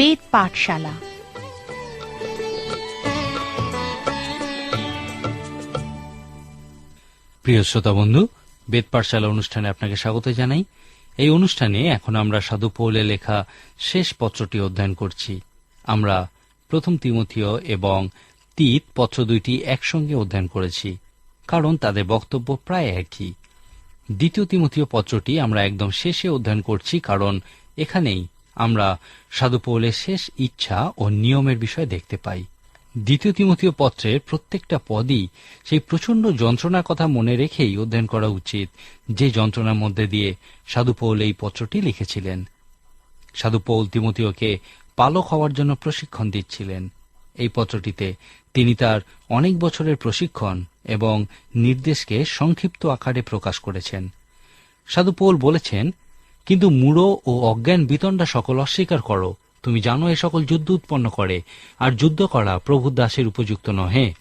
বেদ পাঠশালা। প্রিয় শ্রোতা বন্ধু, বেদ পাঠশালা অনুষ্ঠানে আপনাকে স্বাগত জানাই। এই অনুষ্ঠানে এখন আমরা সাধু পৌলে লেখা শেষ পত্রটি অধ্যয়ন করছি। আমরা প্রথম তিমথীয় এবং তিত পত্র দুইটি একসঙ্গে অধ্যয়ন করেছি, কারণ তাদের বক্তব্য প্রায় একই। দ্বিতীয় তিমথীয় পত্রটি আমরা একদম শেষে অধ্যয়ন করছি, কারণ এখানেই আমরা সাধু পৌলের শেষ ইচ্ছা ও নিয়মের বিষয় দেখতে পাই। দ্বিতীয় তিমথীয় পত্রের প্রত্যেকটা পদই সেই প্রচণ্ড যন্ত্রণার কথা মনে রেখেই অধ্যয়ন করা উচিত, যে যন্ত্রণার মধ্যে দিয়ে সাধুপৌল এই পত্রটি লিখেছিলেন। সাধুপৌল তিমতীয়কে পালক হওয়ার জন্য প্রশিক্ষণ দিচ্ছিলেন। এই পত্রটিতে তিনি তার অনেক বছরের প্রশিক্ষণ এবং নির্দেশকে সংক্ষিপ্ত আকারে প্রকাশ করেছেন। সাধু পৌল বলেছেন কিন্তু মূঢ় ও অজ্ঞান বিতণ্ডা সকল অস্বীকার করো। তুমি জানো এ সকল যুদ্ধ উৎপন্ন করে, আর যুদ্ধ করা প্রভু দাসের উপযুক্ত নহে।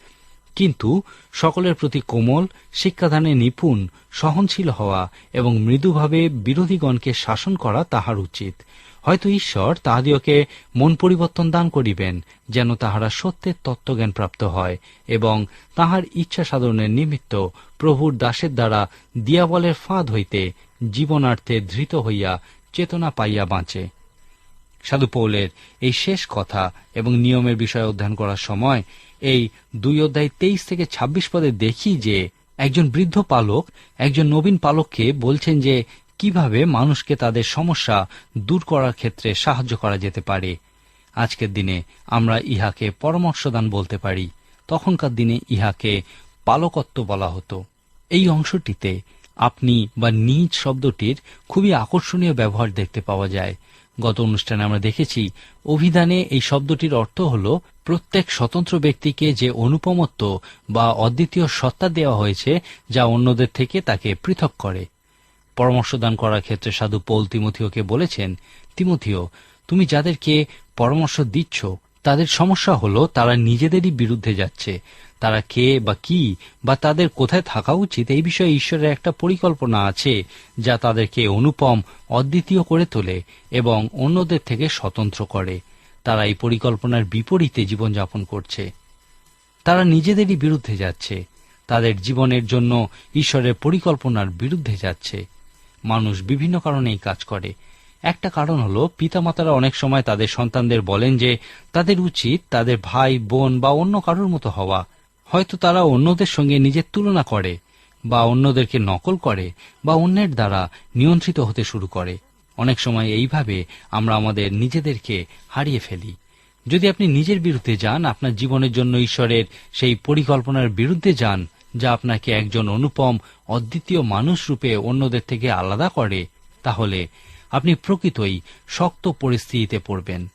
কিন্তু সকলের প্রতি কোমল, শিক্ষাদানে নিপুণ, সহনশীল হওয়া এবং মৃদুভাবে বিরোধীগণকে শাসন করা তাহার উচিত। হয়তো ঈশ্বর তাহাদিওকে মন পরিবর্তন দান করিবেন, যেন তাহারা সত্যের তত্ত্বজ্ঞান প্রাপ্ত হয় এবং তাহার ইচ্ছা সাধনের নিমিত্ত প্রভুর দাসের দ্বারা দিয়াবলের ফাঁদ হইতে জীবনার্থে ধৃত হইয়া চেতনা পাইয়া বাঁচে। সাধু পৌলের এই শেষ কথা এবং নিয়মের বিষয় অধ্যয়ন করার সময় এই দুই অধ্যায় তেইশ থেকে ২৬ পদে দেখি যে একজন বৃদ্ধ পালক একজন নবীন পালককে বলছেন যে কীভাবে মানুষকে তাদের সমস্যা দূর করার ক্ষেত্রে সাহায্য করা যেতে পারে। আজকের দিনে আমরা ইহাকে পরামর্শদান বলতে পারি। তখনকার দিনে ইহাকে পালকত্ব বলা হতো। এই অংশটিতে আপনি বা নিজ শব্দটির খুবই আকর্ষণীয় ব্যবহার দেখতে পাওয়া যায়। গত অনুষ্ঠানে আমরা দেখেছি, অভিধানে এই শব্দটির অর্থ হল, প্রত্যেক স্বতন্ত্র ব্যক্তিকে যে অনুপমত্ব বা অদ্বিতীয় সত্তা দেওয়া হয়েছে, যা অন্যদের থেকে তাকে পৃথক করে। পরামর্শদান করার ক্ষেত্রে সাধু পৌল তিমথিওকে বলেছেন, তিমথিও, তুমি যাদেরকে পরামর্শ দিচ্ছ, তাদের সমস্যা হলো তারা নিজেদেরই বিরুদ্ধে যাচ্ছে। তারা কে বা কি বা তাদের কোথায় থাকা উচিত এই বিষয়ে ঈশ্বরের একটা পরিকল্পনা আছে, যা তাদেরকে অনুপম অদ্বিতীয় করে তোলে এবং অন্যদের থেকে স্বতন্ত্র করে। তারা এই পরিকল্পনার বিপরীতে জীবনযাপন করছে। তারা নিজেদেরই বিরুদ্ধে যাচ্ছে। তাদের জীবনের জন্য ঈশ্বরের পরিকল্পনার বিরুদ্ধে যাচ্ছে। মানুষ বিভিন্ন কারণে এই কাজ করে। একটা কারণ হলো, পিতামাতারা অনেক সময় তাদের সন্তানদের বলেন যে, তাদের উচিত তাদের ভাই, বোন বা অন্য কারোর মতো হওয়া। হয়তো তারা অন্যদের সঙ্গে নিজের তুলনা করে, বা অন্যদেরকে নকল করে, বা অন্যের দ্বারা নিয়ন্ত্রিত হতে শুরু করে। অনেক সময় এইভাবে আমরা আমাদের নিজেদেরকে হারিয়ে ফেলি। যদি আপনি নিজের বিরুদ্ধে যান, আপনার জীবনের জন্য ঈশ্বরের সেই পরিকল্পনার বিরুদ্ধে যান, যা আপনাকে একজন অনুপম, অদ্বিতীয় মানুষ রূপে অন্যদের থেকে আলাদা করে, তাহলে আপনি প্রকৃতই শক্ত পরিস্থিতিতে পড়বেন।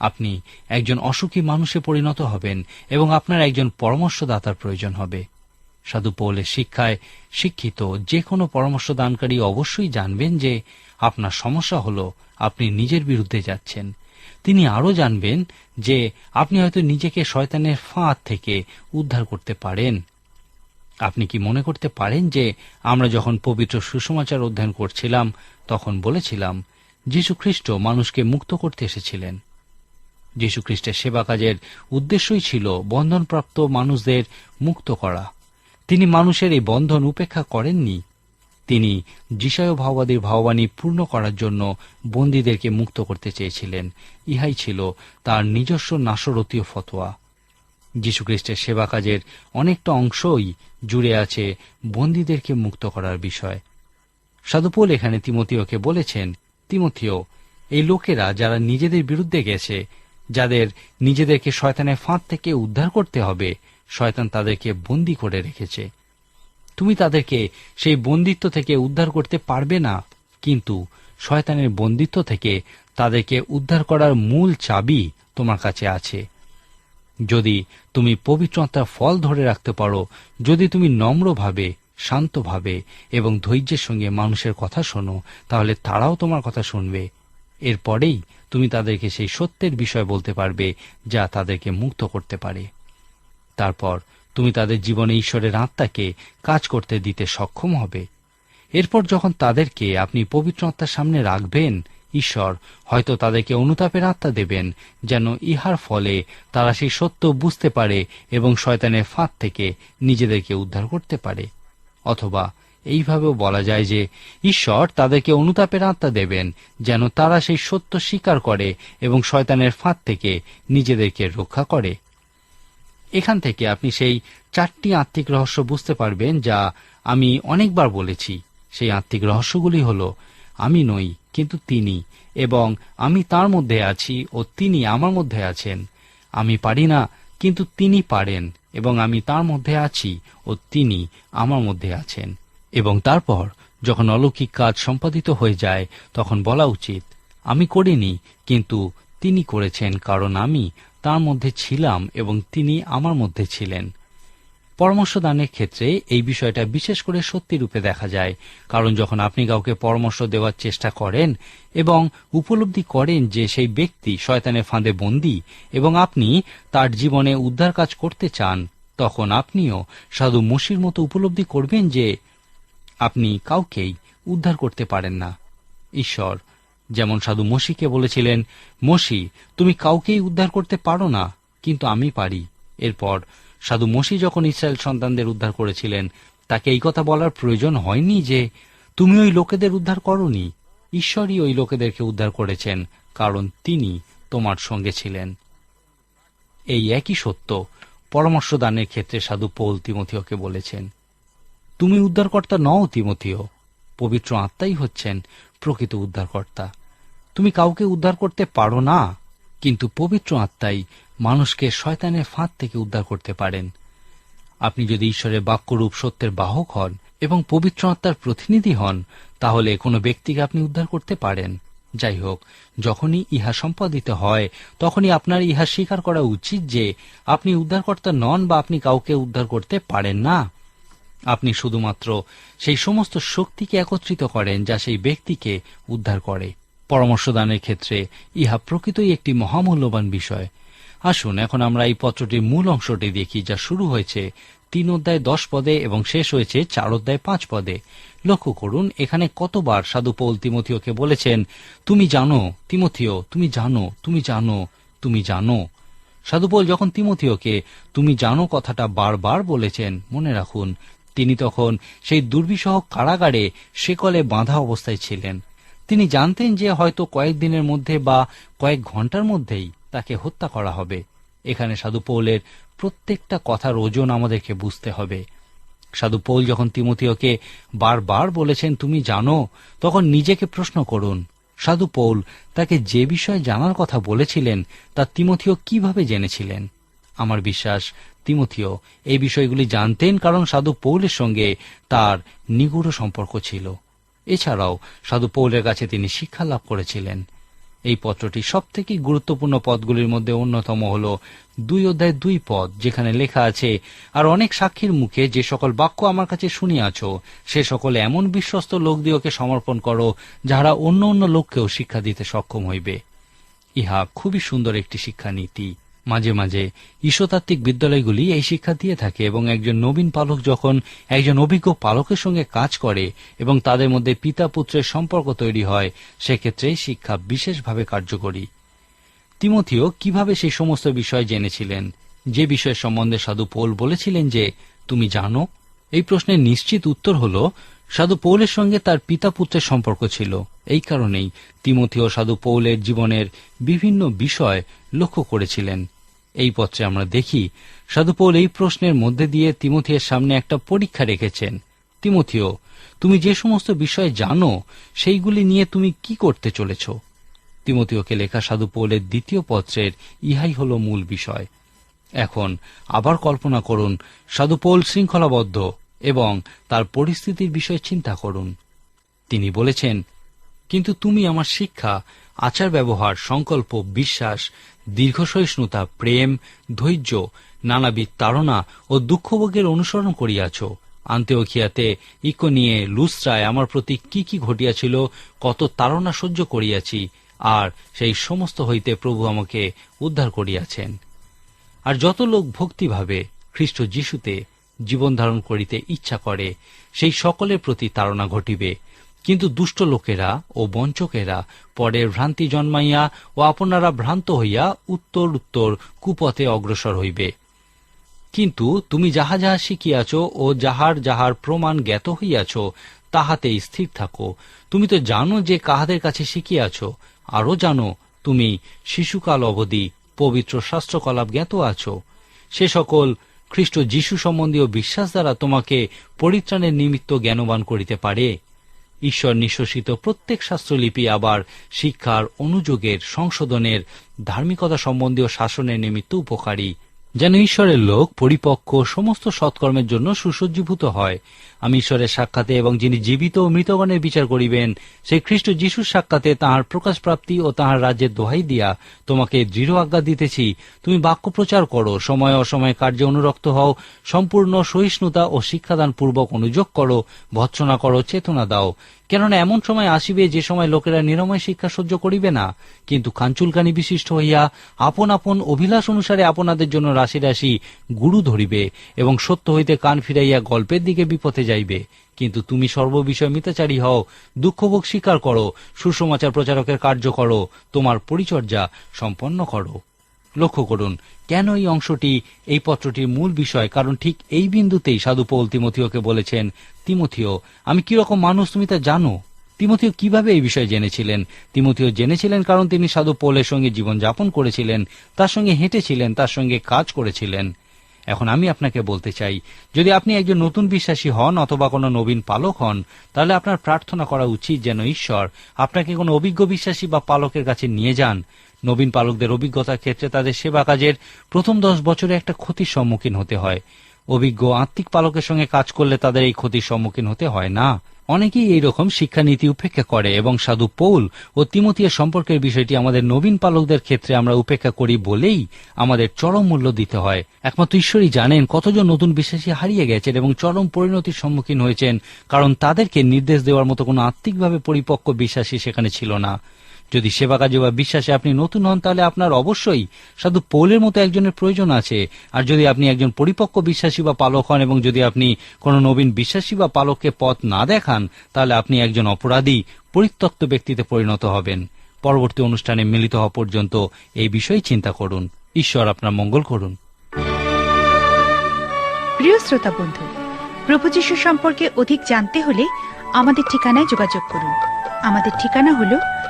আপনি একজন অসুখী মানুষে পরিণত হবেন এবং আপনার একজন পরামর্শদাতার প্রয়োজন হবে। সাধু পৌলের শিক্ষায় শিক্ষিত যে কোনো পরামর্শদানকারী অবশ্যই জানবেন যে আপনার সমস্যা হল আপনি নিজের বিরুদ্ধে যাচ্ছেন। তিনি আরও জানবেন যে আপনি হয়তো নিজেকে শয়তানের ফাঁদ থেকে উদ্ধার করতে পারেন। আপনি কি মনে করতে পারেন যে আমরা যখন পবিত্র সুসমাচার অধ্যয়ন করছিলাম, তখন বলেছিলাম যীশু খ্রিস্ট মানুষকে মুক্ত করতে এসেছিলেন। যীশু খ্রিস্টের সেবা কাজের উদ্দেশ্যই ছিল বন্ধনপ্রাপ্ত মানুষদের মুক্ত করা। তিনি মানুষের এই বন্ধন উপেক্ষা করেননি। তিনি যিশয় ভাওবাদীর ভাববাণী পূর্ণ করার জন্য বন্দীদেরকে মুক্ত করতে চেয়েছিলেন। ইহাই ছিল তার নিজস্ব নাশরতীয় ফতোয়া। যীশুখ্রিস্টের সেবা কাজের অনেকটা অংশই জুড়ে আছে বন্দীদেরকে মুক্ত করার বিষয়। সাধুপোল এখানে তিমতীয়কে বলেছেন তিমতীয় এই লোকেরা যারা নিজেদের বিরুদ্ধে গেছে যাদের নিজেদেরকে শয়তানের ফাঁদ থেকে উদ্ধার করতে হবে, শয়তান তাদেরকে বন্দী করে রেখেছে। তুমি তাদেরকে সেই বন্দিত্ব থেকে উদ্ধার করতে পারবে না, কিন্তু শয়তানের বন্দিত্ব থেকে তাদেরকে উদ্ধার করার মূল চাবি তোমার কাছে আছে। যদি তুমি পবিত্রতার ফল ধরে রাখতে পারো, যদি তুমি নম্রভাবে, শান্তভাবে এবং ধৈর্যের সঙ্গে মানুষের কথা শোনো, তাহলে তারাও তোমার কথা শুনবে। এরপরেই তুমি তাদেরকে সেই সত্যের বিষয় বলতে পারবে যা তাদেরকে মুক্ত করতে পারে। তারপর তুমি তাদের জীবনে ঈশ্বরের আত্মাকে কাজ করতে দিতে সক্ষম হবে। এরপর যখন তাদেরকে আপনি পবিত্র আত্মার সামনে রাখবেন, ঈশ্বর হয়তো তাদেরকে অনুতাপের আত্মা দেবেন, যেন ইহার ফলে তারা সেই সত্য বুঝতে পারে এবং শয়তানের ফাঁদ থেকে নিজেদেরকে উদ্ধার করতে পারে। অথবা এইভাবেও বলা যায় যে ঈশ্বর তাদেরকে অনুতাপের আত্মা দেবেন, যেন তারা সেই সত্য স্বীকার করে এবং শয়তানের ফাঁদ থেকে নিজেদেরকে রক্ষা করে। এখান থেকে আপনি সেই চারটি আত্মিক রহস্য বুঝতে পারবেন যা আমি অনেকবার বলেছি। সেই আত্মিক রহস্যগুলি হল, আমি নই, কিন্তু তিনি, এবং আমি তার মধ্যে আছি ও তিনি আমার মধ্যে আছেন। আমি পারি না, কিন্তু তিনি পারেন, এবং আমি তার মধ্যে আছি ও তিনি আমার মধ্যে আছেন। এবং তারপর যখন অলৌকিক কাজ সম্পাদিত হয়ে যায়, তখন বলা উচিত, আমি করিনি, কিন্তু তিনি করেছেন, কারণ আমি তার মধ্যে ছিলাম এবং তিনি আমার মধ্যে ছিলেন। পরামর্শ দানের ক্ষেত্রে এই বিষয়টা বিশেষ করে সত্যি রূপে দেখা যায়, কারণ যখন আপনি কাউকে পরামর্শ দেওয়ার চেষ্টা করেন এবং উপলব্ধি করেন যে সেই ব্যক্তি শয়তানের ফাঁদে বন্দী এবং আপনি তার জীবনে উদ্ধার কাজ করতে চান, তখন আপনিও সাধু মসির মতো উপলব্ধি করবেন যে আপনি কাউকেই উদ্ধার করতে পারেন না। ঈশ্বর, যেমন সাধু মসিকে বলেছিলেন, মসি, তুমি কাউকেই উদ্ধার করতে পারো না, কিন্তু আমি পারি। এরপর, সাধু মসি যখন ইসরায়েল সন্তানদের উদ্ধার করেছিলেন, তাকে এই কথা বলার প্রয়োজন হয়নি যে, তুমি ওই লোকেদের উদ্ধার করনি, ঈশ্বরই ওই লোকেদেরকে উদ্ধার করেছেন, কারণ তিনি তোমার সঙ্গে ছিলেন। এই একই সত্য পরামর্শ দানের ক্ষেত্রে সাধু পৌল তিমথিওকে বলেছেন। তুমি উদ্ধারকর্তা নও, তিমথিও। পবিত্র আত্মাই হচ্ছেন প্রকৃত উদ্ধারকর্তা। তুমি কাউকে উদ্ধার করতে পারো না, কিন্তু পবিত্র আত্মাই মানুষকে শয়তানের ফাঁদ থেকে উদ্ধার করতে পারেন। আপনি যদি ঈশ্বরের বাক্যরূপ সত্যের বাহক হন এবং পবিত্র আত্মার প্রতিনিধি হন, তাহলে কোনো ব্যক্তিকে আপনি উদ্ধার করতে পারেন। যাই হোক, যখনই ইহা সম্পাদিত হয়, তখনই আপনার ইহা স্বীকার করা উচিত যে আপনি উদ্ধারকর্তা নন বা আপনি কাউকে উদ্ধার করতে পারেন না। আপনি শুধুমাত্র সেই সমস্ত শক্তিকে একত্রিত করেন যা সেই ব্যক্তিকে উদ্ধার করে। পরামর্শদানের ক্ষেত্রে ইহা প্রকৃতই একটি মহামূল্যবান বিষয়। আসুন, এখন আমরা এই পত্রটির মূল অংশটি দেখি, যা শুরু হয়েছে তিন অধ্যায় দশ পদে এবং শেষ হয়েছে চার অধ্যায় পাঁচ পদে। লক্ষ্য করুন, এখানে কতবার সাধু পৌল তিমথিওকে বলেছেন, তুমি জানো, তিমথিও, তুমি জানো তুমি জানো তুমি জানো। সাধুপোল যখন তিমথিওকে তুমি জানো কথাটা বারবার বলেছেন, মনে রাখুন তিনি তখন সেই দুর্বিষহ কারাগারে সেকলে বাঁধা অবস্থায় ছিলেন। তিনি জানতেন যে হয়তো কয়েকদিনের মধ্যে বা কয়েক ঘণ্টার মধ্যেই তাকে হত্যা করা হবে। এখানে সাধু পৌলের প্রত্যেকটা কথার ওজন আমাদেরকে বুঝতে হবে। সাধু পৌল যখন তিমথিওকে বারবার বলেছেন, তুমি জানো, তখন নিজেকে প্রশ্ন করুন, সাধু পৌল, তাকে যে বিষয়ে জানার কথা বলেছিলেন, তা তিমথিও কীভাবে জেনেছিলেন? আমার বিশ্বাস তিমথিও, এই বিষয়গুলি জানতেন কারণ সাধু পৌলের সঙ্গে তার নিগুড় সম্পর্ক ছিল। এছাড়াও সাধু পৌলের কাছে তিনি শিক্ষা লাভ করেছিলেন। এই পত্রটি সব থেকে গুরুত্বপূর্ণ পদগুলির মধ্যে অন্যতম হল দুই অধ্যায় দুই পদ, যেখানে লেখা আছে, আর অনেক সাক্ষীর মুখে যে সকল বাক্য আমার কাছে শুনিয়াছ, সে সকল এমন বিশ্বস্ত লোকদিওকে সমর্পণ করো, যাহারা অন্য অন্য লোককেও শিক্ষা দিতে সক্ষম হইবে। ইহা খুবই সুন্দর একটি শিক্ষানীতি। মাঝে মাঝে ঈশ্বতাত্ত্বিক বিদ্যালয়গুলি এই শিক্ষা দিয়ে থাকে এবং একজন নবীন পালক যখন একজন অভিজ্ঞ পালকের সঙ্গে কাজ করে এবং তাদের মধ্যে পিতা পুত্রের সম্পর্ক তৈরি হয়, সেক্ষেত্রে শিক্ষা বিশেষভাবে কার্যকরী। তিমথিও কীভাবে সেই সমস্ত বিষয় জেনেছিলেন? যে বিষয় সম্বন্ধে সাধু পোল বলেছিলেন যে, তুমি জানো? এই প্রশ্নের নিশ্চিত উত্তর হল সাধু পৌলের সঙ্গে তার পিতা পুত্রের সম্পর্ক ছিল। এই কারণেই তিমথিও সাধু পৌলের জীবনের বিভিন্ন বিষয় লক্ষ্য করেছিলেন। এই পত্রে আমরা দেখি, সাধু পৌল এই প্রশ্নের মধ্যে দিয়ে তিমথিয়ের সামনে একটা পরীক্ষা রেখেছেন। তিমথিও, তুমি যে সমস্ত বিষয় জানো, সেইগুলি নিয়ে তুমি কি করতে চলেছ? তিমথিওকে লেখা সাধু পৌলের দ্বিতীয় পত্রের ইহাই হল মূল বিষয়। এখন আবার কল্পনা করুন, সাধু পৌল শৃঙ্খলাবদ্ধ। এবং তার পরিস্থিতির বিষয়ে চিন্তা করুন। তিনি বলেছেন, কিন্তু তুমি আমার শিক্ষা আচার ব্যবহার সংকল্প, বিশ্বাস, দীর্ঘসহিষ্ণুতা, প্রেম, ধৈর্য, নানাবিধ তাড়না ও দুঃখভোগের অনুসরণ করিয়াছ। আন্তেওখিয়াতে ইকোনিয়ে লুস্রায় আমার প্রতি কি কি ঘটিয়াছিল, কত তাড়না সহ্য করিয়াছি, আর সেই সমস্ত হইতে প্রভু আমাকে উদ্ধার করিয়াছেন। আর যত লোক ভক্তিভাবে খ্রিস্ট যিশুতে জীবন ধারণ করিতে ইচ্ছা করে, সেই সকলের প্রতি তাড়না ঘটিবে। কিন্তু দুষ্ট লোকেরা ও বঞ্চকেরা পরের ভ্রান্তি জন্মাইয়া ও আপনারা ভ্রান্ত হইয়া উত্তর উত্তর কুপথে অগ্রসর হইবে। কিন্তু তুমি যাহা যাহা শিখিয়াছ ও যাহার যাহার প্রমাণ জ্ঞাত হইয়াছ তাহাতে স্থির থাকো। তুমি তো জানো যে কাহাদের কাছে শিখিয়াছ। আরও জানো, তুমি শিশুকাল অবধি পবিত্র শাস্ত্রকলাপ জ্ঞাত আছো। সে সকল খ্রিস্ট যীশু সম্বন্ধীয় বিশ্বাস দ্বারা তোমাকে পরিত্রাণের নিমিত্ত জ্ঞানবান করিতে পারে। ঈশ্বর নিঃশ্বসিত প্রত্যেক শাস্ত্রলিপি আবার শিক্ষার অনুযোগের সংশোধনের ধার্মিকতা সম্বন্ধীয় শাসনের নিমিত্ত উপকারী। যেন ঈশ্বরের লোক, পরিপক্ক, সমস্ত সৎকর্মের জন্য সুসজ্জীভূত হয়। আমি ঈশ্বরের সাক্ষাতে এবং যিনি জীবিত ও মৃতগণের বিচার করিবেন, সেই খ্রিস্ট যিশুর সাক্ষাতে তাহার প্রকাশ প্রাপ্তি ও তাহার রাজ্যের দোহাই দিয়া তোমাকে দৃঢ় আজ্ঞা দিতেছি। তুমি বাক্য প্রচার করো, সময় অসময়ে কার্যে অনুরক্ত হও, সম্পূর্ণ সহিষ্ণুতা ও শিক্ষাদান পূর্বক অনুযোগ করো, ভৎসনা করো, চেতনা দাও। কেননা এমন সময় আসিবে যে সময় লোকেরা নিরাময় শিক্ষা সহ্য করিবে না। কিন্তু কাঞ্চুলকানি বিশিষ্ট হইয়া আপন আপন অভিলাষ অনুসারে আপনাদের জন্য রাশি রাশি গুরু ধরিবে এবং সত্য হইতে কান ফিরাইয়া গল্পের দিকে বিপথে যাইবে। কিন্তু তুমি সর্ববিষয় মিতাচারী হও, দুঃখভোগ স্বীকার করো, সুসমাচার প্রচারকের কার্য করো, তোমার পরিচর্যা সম্পন্ন করো। লক্ষ্য করুন, কেন এই অংশটি, এই পত্রটির মূল বিষয়, কারণ ঠিক এই বিন্দুতেই সাধু পৌল তিমথিওকে বলেছেন, তিমথিও, আমি কীরকম মানুষ তুমি তা জানো? তিমথিও কীভাবে এই বিষয়ে জেনেছিলেন? তিমথিও জেনেছিলেন কারণ তিনি সাধু পৌলের সঙ্গে জীবনযাপন করেছিলেন, তার সঙ্গে হেঁটেছিলেন, তার সঙ্গে কাজ করেছিলেন। এখন আমি আপনাকে বলতে চাই, যদি আপনি একজন নতুন বিশ্বাসী হন অথবা কোনো নবীন পালক হন, তাহলে আপনার প্রার্থনা করা উচিত যেন ঈশ্বর আপনাকে কোনো অভিজ্ঞ বিশ্বাসী বা পালকের কাছে নিয়ে যান। নবীন পালকদের অভিজ্ঞতার ক্ষেত্রে তাদের সেবা কাজের প্রথম দশ বছরে একটা ক্ষতির সম্মুখীন হতে হয়। অভিজ্ঞ আত্মিক পালকের সঙ্গে কাজ করলে তাদের এই ক্ষতির সম্মুখীন হতে হয় না। অনেকেই এই রকম শিক্ষানীতি উপেক্ষা করে এবং সাধু পৌল ও তিমতীয় সম্পর্কের বিষয়টি আমাদের নবীন পালকদের ক্ষেত্রে আমরা উপেক্ষা করি বলেই আমাদের চরম মূল্য দিতে হয়। একমাত্র ঈশ্বরই জানেন কতজন নতুন বিশ্বাসী হারিয়ে গেছেন এবং চরম পরিণতির সম্মুখীন হয়েছেন, কারণ তাদেরকে নির্দেশ দেওয়ার মতো কোনো আত্মিকভাবে পরিপক্ক বিশ্বাসী সেখানে ছিল না। যদি সেবা কাজে বা বিশ্বাসে আপনি নতুন হন, তাহলে আপনার অবশ্যই সাধু পৌলের মতো একজনের প্রয়োজন আছে। আর যদি আপনি একজন পরিপক্ক বিশ্বাসী বা পালক হন, এবং যদি আপনি কোনো নবীন বিশ্বাসী বা পালককে পথ না দেখান, তাহলে আপনি একজন অপরাধী, পরিত্যক্ত ব্যক্তিতে পরিণত হবেন। পরবর্তী অনুষ্ঠানে মিলিত হওয়া পর্যন্ত এই বিষয়ে চিন্তা করুন। ঈশ্বর আপনার মঙ্গল করুন। প্রিয় শ্রোতা বন্ধু, প্রভু যীশু সম্পর্কে অধিক জানতে হলে আমাদের ঠিকানায় যোগাযোগ করুন। আমাদের ঠিকানা হল